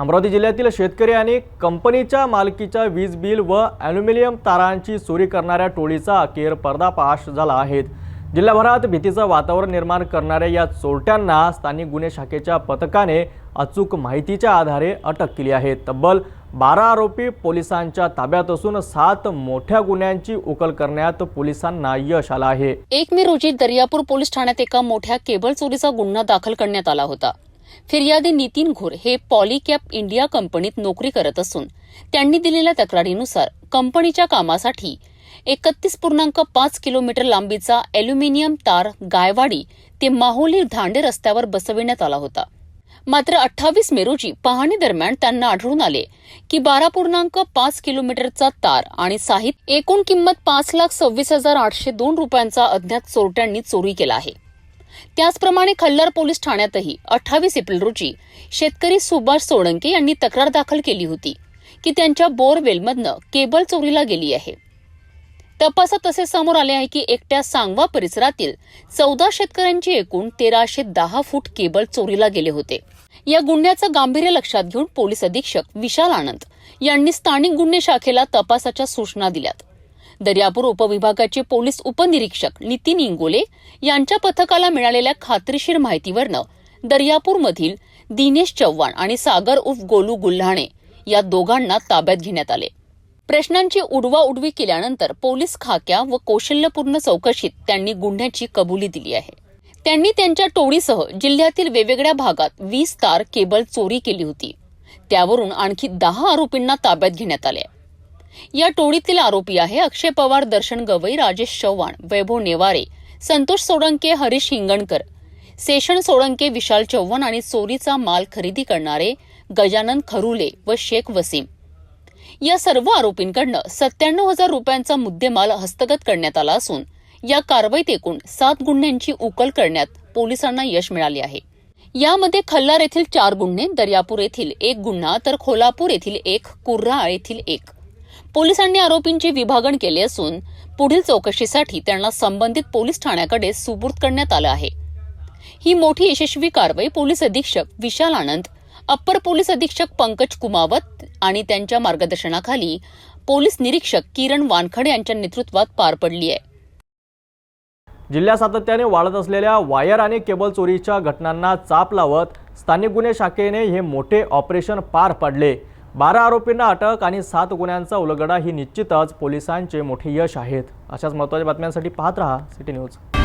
अमरावती जिल्ह्यातील शेतकरी आणि कंपनीच्या मालकीच्या वीज बिल व ॲल्युमिनियम तारांची चोरी करणाऱ्या टोळीचा अखेर पर्दापाश झाला आहे. जिल्ह्याभरात भीतीचं वातावरण निर्माण करणाऱ्या या चोरट्यांना स्थानिक गुन्हे शाखेच्या पथकाने अचूक माहितीच्या आधारे अटक केली आहे. तब्बल बारा आरोपी पोलिसांच्या ताब्यात असून सात मोठ्या गुन्ह्यांची उकल करण्यात पोलिसांना यश आलं आहे. एक मे रोजी दर्यापूर पोलीस ठाण्यात एका मोठ्या केबल चोरीचा गुन्हा दाखल करण्यात आला होता. फिर्यादी नितीन घोर हे पॉलीकॅप इंडिया कंपनीत नोकरी करत असून त्यांनी दिलेल्या तक्रारीनुसार कंपनीच्या कामासाठी एकतीस पूर्णांक पाच किलोमीटर लांबीचा अॅल्युमिनियम तार गायवाडी ते माहुली धांडे रस्त्यावर बसविण्यात आला होता. मात्र अठ्ठावीस मे रोजी पाहणी दरम्यान त्यांना आढळून आले की बारा पूर्णांक पाच किलोमीटरचा तार आणि साहित्य एकूण किंमत पाच लाख सव्वीस हजार आठशे दोन रुपयांचा अज्ञात चोरट्यांनी चोरी केला आहे. त्याचप्रमाणे खल्लार पोलीस ठाण्यातही अठ्ठावीस एप्रिल रोजी शेतकरी सुभाष सोळंके यांनी तक्रार दाखल केली होती की त्यांच्या बोरवेलमधनं केबल चोरीला गेली आहे. तपासात असे समोर आले आहे की एकट्या सांगवा परिसरातील चौदा शेतकऱ्यांची एकूण तेराशे दहा फूट केबल चोरीला गेले होते. या गुन्ह्याचं गांभीर्य लक्षात घेऊन पोलीस अधीक्षक विशाल आनंद यांनी स्थानिक गुन्हे शाखेला तपासाच्या सूचना दिल्यात. दर्यापूर उपविभागाचे पोलीस उपनिरीक्षक नितीन इंगोले यांच्या पथकाला मिळालेल्या खात्रीशीर माहितीवरनं दर्यापूरमधील दिनेश चव्हाण आणि सागर उफ गोलू गुल्हाणे या दोघांना ताब्यात घेण्यात आले. प्रश्नांची उडवाउडवी केल्यानंतर पोलीस खाक्या व कौशल्यपूर्ण चौकशीत त्यांनी गुन्ह्याची कबुली दिली आहे. त्यांनी त्यांच्या टोळीसह जिल्ह्यातील वेगवेगळ्या भागात वीस तार केबल चोरी केली होती. त्यावरून आणखी दहा आरोपींना ताब्यात घेण्यात आले या टोळीतील आरोपी आहे अक्षय पवार दर्शन गवई राजेश चव्हाण वैभव नेवारे संतोष सोळंके हरीश हिंगणकर. सेशन सोळंके विशाल चव्हाण आणि चोरीचा माल खरेदी करणारे गजानन खरुले व शेख वसीम. या सर्व आरोपींकडनं सत्त्याण्णव हजार रुपयांचा मुद्देमाल हस्तगत करण्यात आला असून या कारवाईत एकूण सात गुन्ह्यांची उकल करण्यात पोलिसांना यश मिळाले आहे. यामध्ये खल्लार येथील चार गुन्हे दर्यापूर येथील एक गुन्हा तर खोलापूर येथील एक कुर्रा येथील एक. पोलिसांनी आरोपींची विभागण केले असून पुढील चौकशीसाठी त्यांना संबंधित पोलीस ठाण्याकडे सुपूर्द करण्यात आलं आहे. ही मोठी यशस्वी कारवाई पोलीस अधीक्षक विशाल आनंद अप्पर पोलीस अधीक्षक पंकज कुमावत आणि त्यांच्या मार्गदर्शनाखाली पोलीस निरीक्षक किरण वानखडे यांच्या नेतृत्वात पार पडली आहे. जिल्ह्यात सातत्याने वाढत असलेल्या वायर आणि केबल चोरीच्या घटनांना चाप लावत स्थानिक गुन्हे शाखेने हे मोठे ऑपरेशन पार पाडले. बारा आरोपींना अटक आणि सात गुन्ह्यांचा उलगडा ही निश्चितच पोलिसांचे मोठे यश आहेत. अशाच महत्त्वाच्या बातम्यांसाठी पाहत रहा सिटी न्यूज.